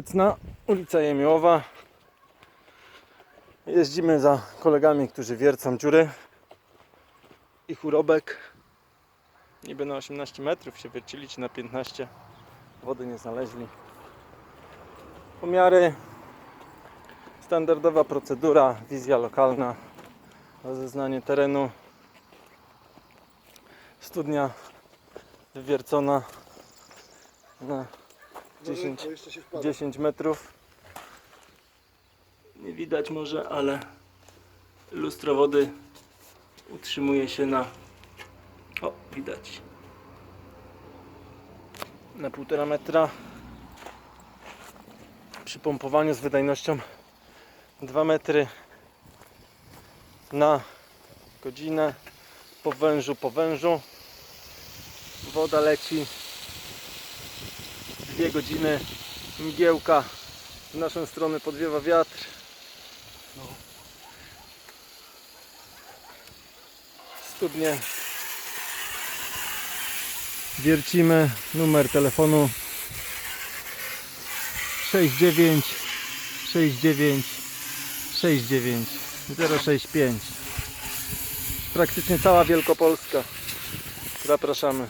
Obecna ulica Jemiołowa. Jeździmy za kolegami, którzy wiercą dziury. Ich urobek niby na 18 metrów się wiercili, czy na 15. Wody nie znaleźli. Pomiary. Standardowa procedura, wizja lokalna, rozeznanie terenu. Studnia wywiercona na 10 To jeszcze się wpada. 10 metrów. Nie widać może, ale lustro wody utrzymuje się na. O, widać. Na półtora metra. Przy pompowaniu z wydajnością 2 metry na godzinę. Po wężu, po wężu. Woda leci dwie godziny mgiełka w naszą stronę podwiewa wiatr. Studnie. Wiercimy numer telefonu 69 69 69 065 praktycznie cała Wielkopolska. Zapraszamy